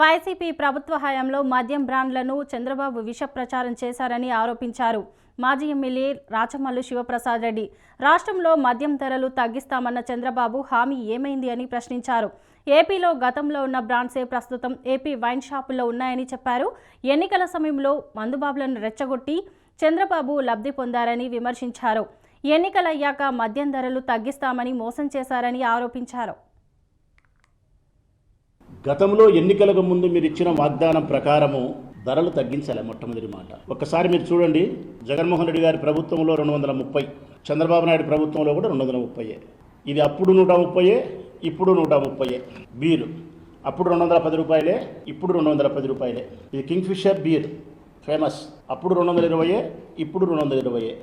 YCP ప్రభుత్వ హయాంలో మద్యం బ్రాండ్లను చంద్రబాబు విష ప్రచారం చేశారని ఆరోపించారు. మాజీ ఎమ్మెల్యే రాచమల్లు శివప్రసాద్ రెడ్డి. రాష్ట్రంలో మద్యం ధరలు తగ్గిస్తామన్న చంద్రబాబు హామీ ఏమైంది అని ప్రశ్నించారు. ఏపీలో గతంలో ఉన్న బ్రాండ్సే ప్రస్తుతం ఏపీ వైన్ షాపుల్లో ఉన్నాయని చెప్పారు. ఎన్నికల సమయంలో మందుబాబులను రెచ్చగొట్టి చంద్రబాబు లబ్ధి పొందారని విమర్శించారు. ఎన్నికలయ్యాక మద్యం ధరలు తగ్గిస్తామని మోసం చేశారని ఆరోపించారు. గతంలో ఎన్నికలకు ముందు మీరు ఇచ్చిన వాగ్దానం ప్రకారము ధరలు తగ్గించాలి మొట్టమొదటి మాట. ఒక్కసారి మీరు చూడండి జగన్మోహన్ రెడ్డి గారి ప్రభుత్వంలో రెండు వందల ముప్పై చంద్రబాబు నాయుడు ప్రభుత్వంలో కూడా రెండు వందల ముప్పై ఇది అప్పుడు నూట ముప్పయే ఇప్పుడు నూట ముప్పయే. బీరు. అప్పుడు రెండు వందల పది రూపాయలే ఇప్పుడు రెండు వందల పది రూపాయలే. ఇది కింగ్ ఫిషర్ బీర్. ఫేమస్. అప్పుడు రెండు వందల ఇరవయే ఇప్పుడు రెండు వందల ఇరవయే.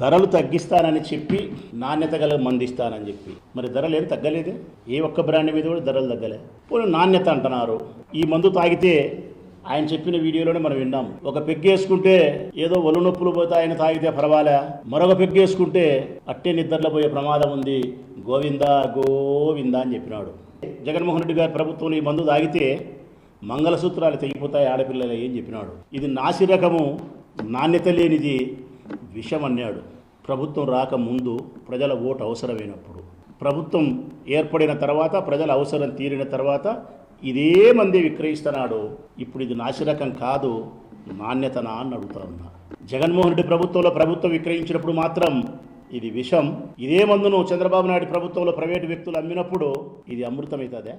ధరలు తగ్గిస్తానని చెప్పి నాణ్యత గల మందిస్తానని చెప్పి. మరి ధరలు ఏం తగ్గలేదే? ఏ ఒక్క బ్రాండ్ మీద కూడా ధరలు తగ్గలే. పోనీ నాణ్యత అంటున్నారు. ఈ మందు తాగితే ఆయన చెప్పిన వీడియోలోనే మనం విన్నాం. ఒక పెగ్గేసుకుంటే ఏదో ఒళ్ళు నొప్పులు పోతే ఆయన తాగితే పర్వాలే. మరొక పెగ్గేసుకుంటే అట్టే నిద్రలో పోయే ప్రమాదం ఉంది. గోవిందా గోవిందా అని చెప్పినాడు. జగన్మోహన్ రెడ్డి గారి ప్రభుత్వంలో ఈ మందు తాగితే మంగళసూత్రాలు తెగిపోతాయి ఆడపిల్లలు ఏం చెప్పినాడు. ఇది నాసి రకము నాణ్యత లేనిది విషం అన్నాడు ప్రభుత్వం రాకముందు ప్రజల ఓటు అవసరమైనప్పుడు. ప్రభుత్వం ఏర్పడిన తర్వాత ప్రజల అవసరం తీరిన తర్వాత ఇదే మంది విక్రయిస్తున్నాడు. ఇప్పుడు ఇది నాసిరకం కాదు నాణ్యతనా అని అడుగుతా ఉన్నా. జగన్మోహన్ రెడ్డి ప్రభుత్వంలో ప్రభుత్వం విక్రయించినప్పుడు మాత్రం ఇది విషం. ఇదే మందును చంద్రబాబు నాయుడు ప్రభుత్వంలో ప్రైవేటు వ్యక్తులు అమ్మినప్పుడు ఇది అమృతమవుతుందే?